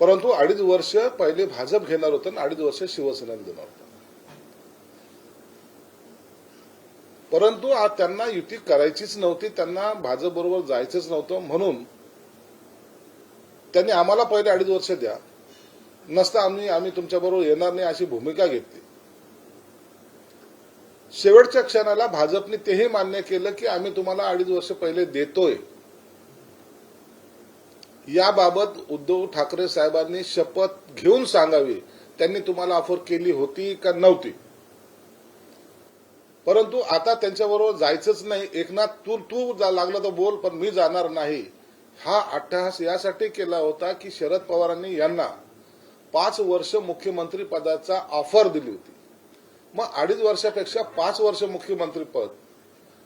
परंतु अडीच वर्ष पहिले भाजप घेणार होतं आणि अडीच वर्ष शिवसेनेला देणार होतं. परंतु आज त्यांना युती करायचीच नव्हती त्यांना भाजप बरोबर जायचंच नव्हतं म्हणून त्यांनी आम्हाला पहिले अडीच वर्ष द्या. नसता आम्ही आम्ही तुमच्याबरोबर येणार नाही अशी भूमिका घेतली. शेवटच्या क्षणाला भाजपने तेही मान्य केलं की आम्ही तुम्हाला अडीच वर्ष पहिले देतोय. याबाबत उद्धव ठाकरे साहेबांनी शपथ घेऊन सांगावी. त्यांनी तुम्हाला ऑफर केली होती का नव्हती? परंतु आता त्यांच्याबरोबर जायचंच नाही. एकनाथ तू तू जा- लागलं तर बोल पण मी जाणार नाही. हा अट्टहास यासाठी केला होता की शरद पवारांनी यांना पाच वर्ष मुख्यमंत्री पदाचा ऑफर दिली होती. मग अडीच वर्षापेक्षा पाच वर्ष मुख्यमंत्री पद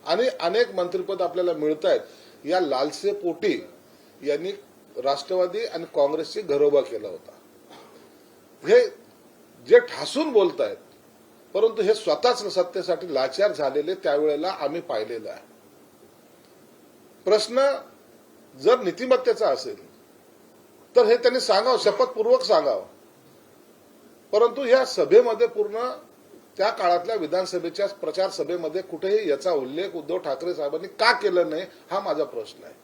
आणि अनेक मंत्रिपद आपल्याला मिळत आहेत या लालसेपोटी यांनी राष्ट्रवादी आणि काँग्रेसची घरोबा केला होता. हे जे ठासून बोलतायत परंतु हे स्वतःच सत्तेसाठी लाचार झालेले त्यावेळेला आम्ही पाहिलेलं आहे. प्रश्न जर नीतिमत्तेचा असेल तर हे त्यांनी सांगावं शपथपूर्वक सांगावं. परंतु या सभेमध्ये पूर्ण त्या काळातल्या विधानसभेच्या प्रचार सभेमध्ये कुठेही याचा उल्लेख उद्धव ठाकरे साहेबांनी का केला नाही हा माझा प्रश्न आहे.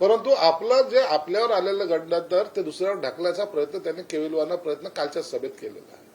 परंतु आपलं जे आपल्यावर आलेलं घडलं तर ते दुसऱ्यावर ढकलायचा प्रयत्न त्यांनी केविलवाना प्रयत्न कालच्या सभेत केलेला आहे.